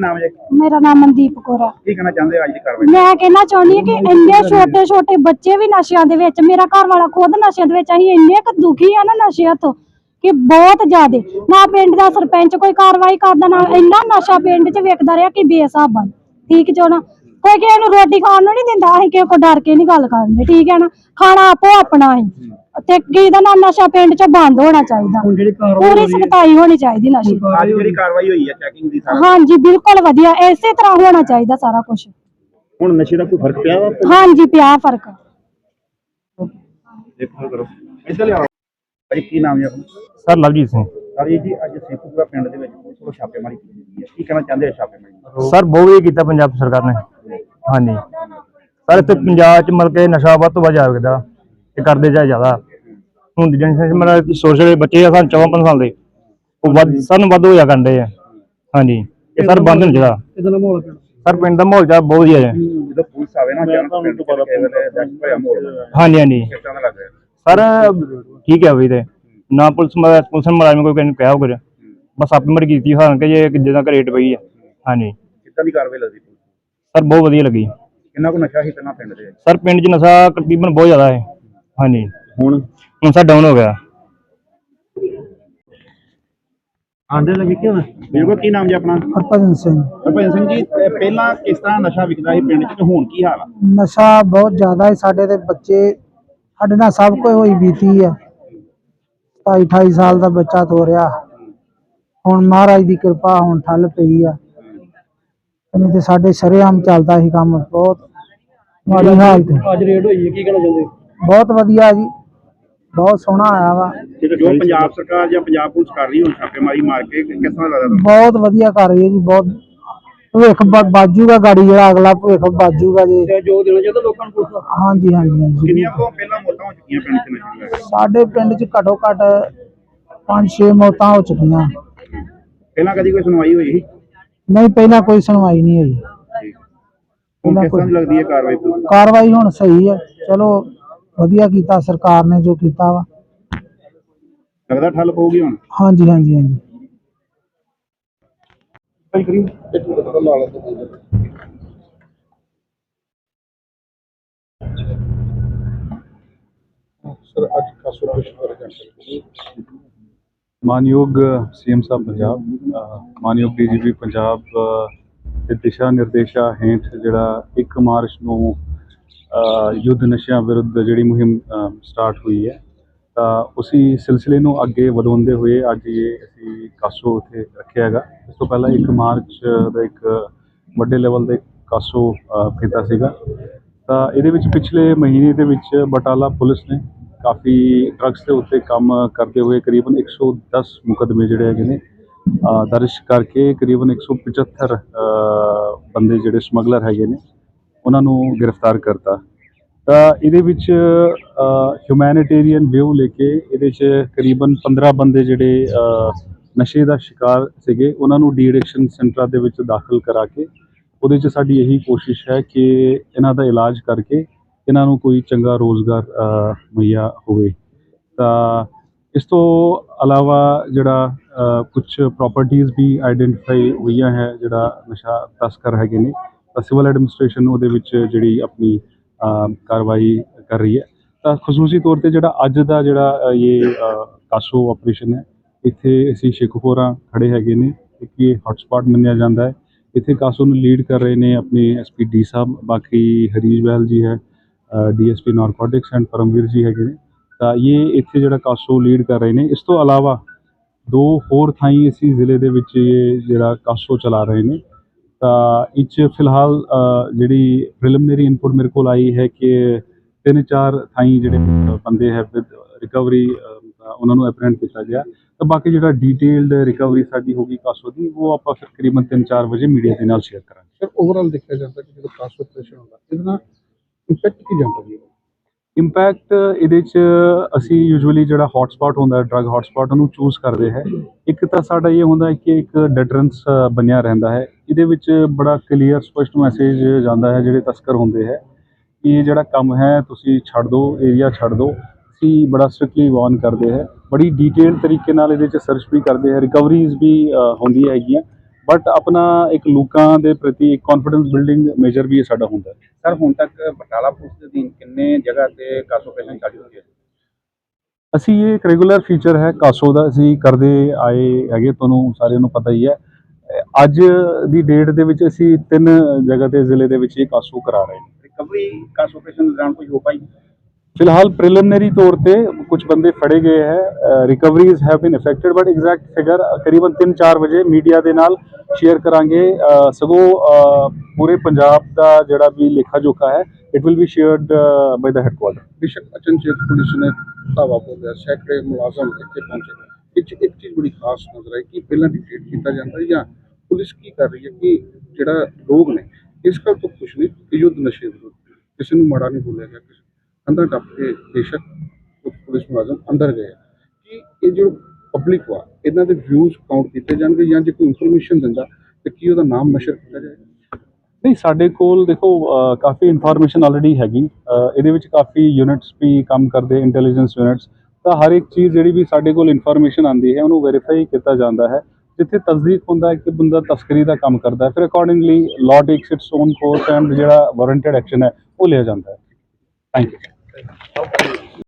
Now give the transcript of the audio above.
ਨਾਮ ਹੈ ਮੇਰਾ ਨਾਮ ਮਨਦੀਪ ਕੌਰ ਆ। ਕੀ ਕਹਿਣਾ ਚਾਹੁੰਦੇ ਹੋ ਅੱਜ ਦੀ ਕਾਰਵਾਈ? ਮੈਂ ਕਹਿਣਾ ਚਾਹੁੰਦੀ ਹਾਂ ਕਿ ਇੰਨੇ ਛੋਟੇ ਛੋਟੇ ਬੱਚੇ ਵੀ ਨਸ਼ਿਆਂ ਦੇ ਵਿੱਚ ਮੇਰਾ ਘਰ ਵਾਲਾ ਖੁਦ ਨਸ਼ਿਆਂ ਦੇ ਵਿੱਚ ਅਸੀਂ ਇੰਨੇ ਕੁ ਦੁਖੀ ਆ ਨਾ ਨਸ਼ਿਆਂ ਤੋਂ ਕਿ ਬਹੁਤ ਜ਼ਿਆਦੇ। ਨਾ ਪਿੰਡ ਦਾ ਸਰਪੰਚ ਕੋਈ ਕਾਰਵਾਈ ਕਰਦਾ ਨਾ ਇੰਨਾ ਨਸ਼ਾ ਪਿੰਡ 'ਚ ਵੇਖਦਾ ਰਿਹਾ ਕਿ ਬੇਸਾਬਾ ਠੀਕ ਜੋ ਨਾ ਕੋਈ ਕਿਸੇ ਨੂੰ ਰੋਟੀ ਖਾਣ ਨੂੰ ਨਹੀਂ ਦਿੰਦਾ ਅਸੀਂ ਕਿਸੇ ਕੋ ਡਰ ਕੇ ਨਹੀਂ ਗੱਲ ਕਰਦੇ ਠੀਕ ਹੈ ਨਾ? ਖਾਣਾ ਆਪੋ ਆਪਣਾ ਹੀ। ਤੇ ਕੀ ਦਾ ਨਾ ਨਸ਼ਾ ਪਿੰਡ 'ਚ ਬੰਦ ਹੋਣਾ ਚਾਹੀਦਾ। ਜਿਹੜੀ ਪੂਰੀ ਸਖਤਾਈ ਹੋਣੀ ਚਾਹੀਦੀ ਨਸ਼ੇ ਦੀ। ਅੱਜ ਜਿਹੜੀ ਕਾਰਵਾਈ ਹੋਈ ਹੈ ਚੈਕਿੰਗ ਦੀ ਸਾਰਾ। ਹਾਂਜੀ ਬਿਲਕੁਲ ਵਧੀਆ। ਇਸੇ ਤਰ੍ਹਾਂ ਹੋਣਾ ਚਾਹੀਦਾ ਸਾਰਾ ਕੁਝ ਹੁਣ ਨਸ਼ੇ ਦਾ ਕੋਈ ਫ਼ਰਕ ਪਿਆ ਵਾ? ਹਾਂਜੀ ਪਿਆ ਫ਼ਰਕ। ਦੇਖੋ ਕਰੋ। ਇੱਧਰ ਲਿਆਓ। ਭਾਜੀ ਕੀ ਨਾਮ ਹੈ ਆਪਣਾ? ਸਰ ਲਵਜੀਤ ਸਿੰਘ। ਸਰ ਜੀ ਅੱਜ ਸੇਖੂਪੁਰਾ ਪਿੰਡ ਦੇ ਵਿੱਚ ਪੁਲਿਸ ਵੱਲੋਂ ਛਾਪੇਮਾਰੀ ਕੀਤੀ ਗਈ ਹੈ। ਕੀ ਕਹਿਣਾ ਚਾਹੁੰਦੇ ਹੋ ਛਾਪੇਮਾਰੀ ਸਰ ਬਹੁਤ ਵਧੀਆ ਕੀਤਾ ਪੰਜਾਬ ਸਰਕਾਰ ਨੇ। ਹਾਂਜੀ। ਸਰ ਇੱਥੇ ਪੰਜਾਬ 'ਚ ਮਤਲਬ ਕਿ ਨਸ਼ਾ ਵੱਧ ਤੋਂ ਵੱਧ ਜਾਵੇਗਾ। ਤੇ ਕਰਦੇ ਜਾ ਜ਼ਿਆਦਾ। ਹੁਣ ਦੀ ਜਨਰੇਸ਼ਨ ਮਤਲਬ ਸੋਸ਼ਲ ਬੱਚੇ ਆ ਸਾਨੂੰ 54 ਸਾਲ ਦੇ ਉਹ ਵੱਧ ਸਾਨੂੰ ਵੱਧ ਹੋਇਆ ਕਰਦੇ ਆ। ਹਾਂਜੀ। ਇਹ ਸਰ ਬੰਦ ਨਹੀਂ ਜਗਾ ਇਹਦਾ ਮਾਹੌਲ ਕਿਹੜਾ ਸਰ ਪਿੰਡ ਦਾ ਮਾਹੌਲ ਜਾ ਬਹੁਤ ਵਧੀਆ ਹੈ। ਜਦੋਂ ਪੁਲਿਸ ਆਵੇ ਨਾ ਅਚਾਨਕ ਪਿੰਡ ਤੋਂ ਪਤਾ ਹੈ। ਹਾਂਜੀ ਹਾਂਜੀ। ਸਰ ਠੀਕ ਹੈ ਵੀ ਤੇ। ਨਾ ਪੁਲਿਸ ਮ- ਪੁਲਿਸ ਮੁਲਾਜ਼ਮ ਕੋਈ ਕਹਿੰਦਾ ਕਿਹਾ ਹੋਊਗਾ ਬਸ ਆਪੇ ਮਰ ਕੀਤੀ ਹਾਂ ਕਿ ਜੇ ਜਿੱਦਾਂ ਕਿ ਰੇਟ ਪਈ ਹੈ। ਹਾਂਜੀ। ਕਿੱਦਾਂ ਦੀ ਕਾਰਵਾਈ ਲੱਗਦੀ? ਸਰ ਬਹੁਤ ਵਧੀਆ ਲੱਗੀ। ਕਿੰਨਾ ਕੁ ਨਸ਼ਾ ਸੀ ਪਹਿਲਾਂ ਪਿੰਡ ਦੇ? ਸਰ ਪਿੰਡ 'ਚ ਨਸ਼ਾ ਤਕਰੀਬਨ ਬਹੁਤ ਜ਼ਿਆਦਾ ਹੈ। ਹਾਂਜੀ। ਹੁਣ? ਹੁਣ ਸਰ ਡਾਊਨ ਹੋ ਗਿਆ। ਆਂਦੇ ਲੱਗੇ ਕਿਉਂ ਬਿਲਕੁਲ ਕੀ ਨਾਮ ਜੀ ਆਪਣਾ? ਹਰਭਜਨ ਸਿੰਘ। ਹਰਭਜਨ ਸਿੰਘ ਜੀ ਪਹਿਲਾਂ ਕਿਸ ਤਰ੍ਹਾਂ ਨਸ਼ਾ ਵਿਕਦਾ ਸੀ ਪਿੰਡ 'ਚ ਤੇ ਹੁਣ ਕੀ ਹਾਲ ਆ? ਨਸ਼ਾ ਬਹੁਤ ਜ਼ਿਆਦਾ ਹੈ ਸਾਡੇ ਤੇ ਬੱਚੇ ਸਾਡੇ ਨਾਲ ਸਭ ਕੁਝ ਹੋਈ ਬੀਤੀ ਹੈ 27 28 ਸਾਲ ਦਾ ਬੱਚਾ ਤੋਰਿਆ। ਹੁਣ ਮਹਾਰਾਜ ਦੀ ਕਿਰਪਾ ਹੁਣ ਠੱਲ ਪਈ ਆ। ਨਹੀਂ ਤੇ ਸਾਡੇ ਸ਼ਰੇਆਮ ਚੱਲਦਾ ਸੀ ਕੰਮ ਬਹੁਤ। ਮਾੜੀ ਹਾਲਤ। ਹੈ। ਅੱਜ ਰੇਡ ਹੋਈ ਹੈ ਕੀ ਕਹਿਣਾ ਚਾਹੁੰਦੇ? ਬਹੁਤ ਵਧੀਆ ਜੀ ਬਹੁਤ ਸੋਹਣਾ ਆਇਆ ਵਾ। ਜੋ ਪੰਜਾਬ ਸਰਕਾਰ ਜਾਂ ਪੰਜਾਬ ਪੁਲਿਸ ਕਰ ਰਹੀ ਹੁਣ ਛਾਪੇਮਾਰੀ ਮਾਰ ਕੇ ਕਿ- ਕਿਸ ਤਰ੍ਹਾਂ ਲੱਗਦਾ? ਬਹੁਤ ਵਧੀਆ ਕਰ ਰਹੀ ਹੈ ਜੀ ਬਹੁਤ ਭਵਿੱਖ ਬਾਜੂਗਾ ਗਾੜੀ ਜਿਹੜਾ ਅਗਲਾ ਭਵਿੱਖ ਬਾਜੂਗਾ ਜੀ। ਤੇ ਜੋ ਦੇਣਾ ਚਾਹੁੰਦਾ ਲੋਕਾਂ ਨੂੰ ਪੁੱਛਦਾ ਹਾਂਜੀ ਹਾਂਜੀ ਹਾਂਜੀ। ਕਿੰਨੀਆਂ ਤੋਂ ਪਹਿਲਾਂ ਮੌਤਾਂ ਹੋ ਚੁੱਕੀਆਂ ਪਿੰਡ 'ਚ ਸਾਡੇ ਪਿੰਡ 'ਚ ਘੱਟੋ ਘੱਟ 5-6 ਮੌਤਾਂ ਹੋ ਚੁੱਕੀਆਂ। ਪਹਿਲਾਂ ਕਦੀ ਕੋਈ ਸੁਣਵਾਈ ਹੋਈ ਨਹੀਂ ਪਹਿਲਾਂ ਕੋਈ ਸੁਣਵਾਈ ਨਹੀਂ ਹੋਈ। ਹੁਣ ਕਿਸ ਤਰ੍ਹਾਂ ਦੀ ਲੱਗਦੀ ਹੈ ਕਾਰਵਾਈ? ਕਾਰਵਾਈ ਹੁਣ ਸਹੀ ਹੈ। ਚਲੋ ਵਧੀਆ ਕੀਤਾ ਸਰਕਾਰ ਨੇ ਜੋ ਕੀਤਾ ਵਾ। ਲੱਗਦਾ ਠੱਲ ਪਊਗੀ ਹੁਣ? ਹਾਂਜੀ ਹਾਂਜੀ ਹਾਂਜੀ। ਮਾਨਯੋਗ ਸੀਐਮ ਸਾਹਿਬ ਪੰਜਾਬ ਮਾਨਯੋਗ ਡੀਜੀਪੀ ਪੰਜਾਬ ਦੇ ਦਿਸ਼ਾ ਨਿਰਦੇਸ਼ਾਂ ਹੇਠ ਜਿਹੜਾ 1 ਮਾਰਚ ਨੂੰ ਯੁੱਧ ਨਸ਼ਿਆਂ ਵਿਰੁੱਧ ਜਿਹੜੀ ਮੁਹਿੰਮ ਸਟਾਰਟ ਹੋਈ ਹੈ ਤਾਂ ਉਸੇ ਸਿਲਸਿਲੇ ਨੂੰ ਅੱਗੇ ਵਧਾਉਂਦੇ ਹੋਏ ਅੱਜ ਇਹ ਅਸੀਂ ਕਾਸੋ ਉੱਥੇ ਰੱਖਿਆ ਹੈਗਾ। ਇਸ ਤੋਂ ਪਹਿਲਾਂ 1 ਮਾਰਚ ਦਾ ਇੱਕ ਵੱਡੇ ਲੈਵਲ ਦੇ ਕਾਸੋ ਕੀਤਾ ਸੀਗਾ। ਤਾਂ ਇਹਦੇ ਵਿੱਚ ਪਿਛਲੇ ਮਹੀਨੇ ਦੇ ਵਿੱਚ ਬਟਾਲਾ ਪੁਲਿਸ ਨੇ ਕਾਫੀ ਡਰੱਗਸ ਦੇ ਉੱਤੇ ਕੰਮ ਕਰਦੇ ਹੋਏ ਕਰੀਬਨ 110 ਮੁਕੱਦਮੇ ਜਿਹੜੇ ਹੈਗੇ ਨੇ ਦਰਜ ਕਰਕੇ ਕਰੀਬਨ 175 ਅ, ਬੰਦੇ ਜਿਹੜੇ ਸਮਗਲਰ ਹੈਗੇ ਨੇ ਉਹਨਾਂ ਨੂੰ ਗ੍ਰਿਫਤਾਰ ਕਰਤਾ। ਤਾਂ ਇਹਦੇ ਵਿੱਚ ਹਿਊਮੈਨਿਟੇਰੀਅਨ ਵਿਊ ਲੈ ਕੇ ਇਹਦੇ 'ਚ ਕਰੀਬਨ 15 ਬੰਦੇ ਜਿਹੜੇ ਨਸ਼ੇ ਦਾ ਸ਼ਿਕਾਰ ਸੀਗੇ ਉਹਨਾਂ ਨੂੰ ਡੀ ਐਡਿਕਸ਼ਨ ਸੈਂਟਰਾਂ ਦੇ ਵਿੱਚ ਦਾਖਲ ਕਰਾ ਕੇ ਉਹਦੇ 'ਚ ਸਾਡੀ ਇਹੀ ਕੋਸ਼ਿਸ਼ ਹੈ ਕਿ ਇਹਨਾਂ ਦਾ ਇਲਾਜ ਕਰਕੇ ਇਹਨਾਂ ਨੂੰ ਕੋਈ ਚੰਗਾ ਰੋਜ਼ਗਾਰ ਅ, ਮੁਹੱਈਆ ਹੋਵੇ। ਤਾਂ ਇਸ ਤੋਂ ਇਲਾਵਾ ਜਿਹੜਾ ਕੁਝ ਪ੍ਰਾਪਰਟੀਆਂ ਵੀ ਆਈਡੈਂਟੀਫਾਈ ਹੋਈਆਂ ਹੈ ਜਿਹੜਾ ਨਸ਼ਾ ਤਸਕਰ ਹੈਗੇ ਨੇ ਸਿਵਲ ਐਡਮਿਨਿਸਟ੍ਰੇਸ਼ਨ ਉਹਦੇ ਵਿੱਚ ਜਿਹੜੀ ਆਪਣੀ ਕਾਰਵਾਈ ਕਰ ਰਹੀ ਹੈ। ਤਾਂ ਖਸੂਸੀ ਤੌਰ ਤੇ ਜਿਹੜਾ ਅੱਜ ਦਾ ਜਿਹੜਾ ਇਹ ਕਾਸੋ ਆਪਰੇਸ਼ਨ ਹੈ, ਇੱਥੇ ਅਸੀਂ ਸ਼ੇਖੂਪੁਰਾ ਖੜੇ ਹੈਗੇ ਨੇ, ਇੱਕ ਇਹ ਹੌਟਸਪੌਟ ਮੰਨਿਆ ਜਾਂਦਾ ਹੈ। ਇੱਥੇ ਕਾਸੋ ਨੂੰ ਲੀਡ ਕਰ ਰਹੇ ਨੇ ਆਪਣੇ ਐਸਪੀ ਡੀ ਸਾਹਿਬ, ਬਾਕੀ ਹਰੀਸ਼ ਬਹਿਲ ਜੀ ਹੈ ਡੀਐਸਪੀ ਨਾਰਕੋਟਿਕਸ ਐਂਡ ਪਰਮਵੀਰ ਜੀ ਹੈਗੇ ਨੇ। ਤਾਂ ਇਹ ਇੱਥੇ ਜਿਹੜਾ ਕਾਸੋ ਲੀਡ ਕਰ ਰਹੇ ਨੇ, ਇਸ ਤੋਂ ਇਲਾਵਾ ਦੋ ਹੋਰ ਥਾਈਂ ਅਸੀਂ ਜ਼ਿਲ੍ਹੇ ਦੇ ਵਿੱਚ ਇਹ ਜਿਹੜਾ ਕਾਸੋ ਚਲਾ ਰਹੇ ਨੇ। ਤਾਂ ਇਹ 'ਚ ਫਿਲਹਾਲ ਜਿਹੜੀ ਪ੍ਰੀਲਿਮਿਨਰੀ ਇਨਪੁਟ ਮੇਰੇ ਕੋਲ ਆਈ ਹੈ ਕਿ ਤਿੰਨ ਚਾਰ ਥਾਈ ਜਿਹੜੇ ਬੰਦੇ ਹੈ ਵਿਦ ਰਿਕਵਰੀ ਉਹਨਾਂ ਨੂੰ ਅਪਰੈਂਟ ਕੀਤਾ ਗਿਆ। ਤਾਂ ਬਾਕੀ ਜਿਹੜਾ ਡੀਟੇਲਡ ਰਿਕਵਰੀ ਸਾਡੀ ਹੋਗੀ ਕਾਸੋ ਦੀ, ਉਹ ਆਪਾਂ ਫਿਰ ਕਰੀਬਨ 3-4 ਵਜੇ ਮੀਡੀਆ ਦੇ ਨਾਲ ਸ਼ੇਅਰ ਕਰਾਂਗੇ। ਸਰ ਓਵਰਆਲ ਦੇਖਿਆ ਜਾਂਦਾ ਕਿ ਜਦੋਂ ਕਾਸਟ ਆਪਰੇਸ਼ਨ ਹੁੰਦਾ, ਇਹਦੇ ਨਾਲ ਇੰਪੈਕਟ ਕੀ ਜਾਂਦਾ ਜੀ? ਇੰਪੈਕਟ ਇਹਦੇ ਚ ਅਸੀਂ ਯੂਜੂਅਲੀ ਜਿਹੜਾ ਹੌਟਸਪੌਟ ਹੁੰਦਾ ਡਰੱਗ ਹੌਟਸਪੌਟ ਉਹਨੂੰ ਚੂਜ਼ ਕਰਦੇ ਹੈ। ਇੱਕ ਤਾਂ ਸਾਡਾ ਇਹ ਹੁੰਦਾ ਹੈ ਕਿ ਇੱਕ ਡਿਟਰੈਂਸ ਬਣਿਆ ਰਹਿੰਦਾ ਹੈ। ਇਹਦੇ ਵਿੱਚ ਬੜਾ ਕਲੀਅਰ ਸਪਸ਼ਟ ਮੈਸੇਜ ਜਾਂਦਾ ਹੈ ਜਿਹੜੇ ਤਸਕਰ ਹੁੰਦੇ ਹੈ। ਕਿ ਇਹ ਜਿਹੜਾ ਕੰਮ ਹੈ ਤੁਸੀਂ ਛੱਡ ਦਿਓ ਏਰੀਆ ਛੱਡ ਦਿਓ ਅਸੀਂ ਬੜਾ ਸਟ੍ਰਿਕਟਲੀ ਵਾਰਨ ਕਰਦੇ ਹੈ। ਬੜੀ ਡੀਟੇਲ ਤਰੀਕੇ ਨਾਲ ਇਹਦੇ ਚ ਸਰਚ ਵੀ ਕਰਦੇ ਹੈ। ਰਿਕਵਰੀਜ਼ ਵੀ ਅ, ਹੁੰਦੀਆਂ ਹੈਗੀਆਂ। ਬਟ ਆਪਣਾ ਇੱਕ ਲੋਕਾਂ ਦੇ ਪ੍ਰਤੀ ਇੱਕ ਕੌਨਫੀਡੈਂਸ ਬਿਲਡਿੰਗ ਮੇਜਰ ਵੀ ਇਹ ਸਾਡਾ ਹੁੰਦਾ ਹੈ। ਸਰ ਹੁਣ ਤੱਕ ਬਟਾਲਾ ਪੁਲਿਸ ਦੇ ਅਧੀਨ ਕਿੰਨੇ ਜਗ੍ਹਾ ਤੇ ਕਾਸ ਆਪਰੇਸ਼ਨ ਚੱਲ ਚੁੱਕੇ ਹੈ? ਅਸੀਂ ਇਹ ਇੱਕ ਰੈਗੂਲਰ ਫੀਚਰ ਹੈ ਕਾਸੋ ਦਾ ਅਸੀਂ ਕਰਦੇ ਆਏ ਹੈਗੇ ਤੁਹਾਨੂੰ ਸਾਰਿਆਂ ਨੂੰ ਪਤਾ ਹੀ ਹੈ। ਅੱਜ ਦੀ ਡੇਟ ਦੇ ਵਿੱਚ ਅਸੀਂ ਤਿੰਨ ਜਗ੍ਹਾ ਤੇ ਜ਼ਿਲ੍ਹੇ ਦੇ ਵਿੱਚ ਇਹ ਕਾਸੋ ਕਰਾ ਰਹੇ ਹਾਂ। ਰਿਕਵਰੀ ਕਾਸ ਆਪਰੇਸ਼ਨ ਦੌਰਾਨ ਕੋਈ ਹੋ ਪਾਈ? ਫਿਲਹਾਲ ਪ੍ਰੀਲਿਮਿਨਰੀ ਤੌਰ ਤੇ ਕੁਝ ਬੰਦੇ ਫੜੇ ਗਏ ਹੈ recoveries have been effected but exact figure ਕਰੀਬਨ 3-4 ਵਜੇ ਮੀਡੀਆ ਦੇ ਨਾਲ ਸ਼ੇਅਰ ਕਰਾਂਗੇ। ਅਹ, ਸਗੋਂ ਪੂਰੇ ਪੰਜਾਬ ਦਾ ਜਿਹੜਾ ਵੀ ਲੇਖਾ ਜੋਖਾ ਹੈ it will be shared by the headquarter ਬੇਸ਼ੱਕ ਅਚਨਚੇਤ ਪੁਲਿਸ ਨੇ ਧਾਵਾ ਬੋਲਿਆ ਸੈਕਟਰੀ ਮੁਲਾਜ਼ਮ ਇੱਥੇ ਪਹੁੰਚੇ ਇੱਕ ਇੱਕ ਚੀਜ਼ ਬੜੀ ਖਾਸ ਨਜ਼ਰ ਆਈ ਕਿ ਪਹਿਲਾਂ ਡਿਟੇਟ ਕੀਤਾ ਜਾਂਦਾ ਜਾਂ ਪੁਲਿਸ ਕੀ ਕਰ ਰਹੀ ਹੈ ਕਿ ਜਿਹੜਾ ਲੋਕ ਨੇ ਇਸ ਗੱਲ ਤੋਂ ਖੁਸ਼ ਨਹੀਂ ਕਿ ਯੁੱਧ ਨਸ਼ੇ ਵਿਰੁੱਧ। ਕਿਸੇ ਨੂੰ ਮਾੜਾ ਨਹੀਂ ਬੋਲਿਆ ਗਿਆ ਕਿਸੇ ਅੰਦਰ ਟੱਪ ਕੇ ਬੇਸ਼ੱਕ ਕੁਝ ਪੁਲਿਸ ਮੁਲਾਜ਼ਮ ਅੰਦਰ ਗਏ ਕਿ ਇਹ ਜੋ ਪਬਲਿਕ ਵਾ, ਇਹਨਾਂ ਦੇ ਵਿਊਜ਼ ਕਾਊਂਟ ਕੀਤੇ ਜਾਣਗੇ ਜਾਂ ਜੇ ਕੋਈ ਇਨਫੋਰਮੇਸ਼ਨ ਦਿੰਦਾ, ਤੇ ਕੀ ਉਹਦਾ ਨਾਮ ਨਸ਼ਰ ਕੀਤਾ ਜਾਏਗਾ? ਨਹੀਂ, ਸਾਡੇ ਕੋਲ ਦੇਖੋ ਕਾਫੀ ਇਨਫੋਰਮੇਸ਼ਨ ਆਲਰੇਡੀ ਹੈਗੀ। ਇਹਦੇ ਵਿੱਚ ਕਾਫੀ ਯੂਨਿਟਸ ਵੀ ਕੰਮ ਕਰਦੇ ਇੰਟੈਲੀਜੈਂਸ ਯੂਨਿਟਸ ਤਾਂ ਹਰ ਇੱਕ ਚੀਜ਼ ਜਿਹੜੀ ਵੀ ਸਾਡੇ ਕੋਲ ਇਨਫੋਰਮੇਸ਼ਨ ਆਉਂਦੀ ਹੈ, ਉਹਨੂੰ ਵੈਰੀਫਾਈ ਕੀਤਾ ਜਾਂਦਾ ਹੈ। ਜਿੱਥੇ ਤਸਦੀਕ ਹੁੰਦਾ ਹੈ ਕਿ ਬੰਦਾ ਤਸਕਰੀ ਦਾ ਕੰਮ ਕਰਦਾ ਹੈ, ਫਿਰ accordingly law takes its own course and ਜਿਹੜਾ ਵਾਰੰਟਡ ਐਕਸ਼ਨ ਹੈ, ਉਹ ਲਿਆ ਜਾਂਦਾ ਹੈ। Thank you Tá ok.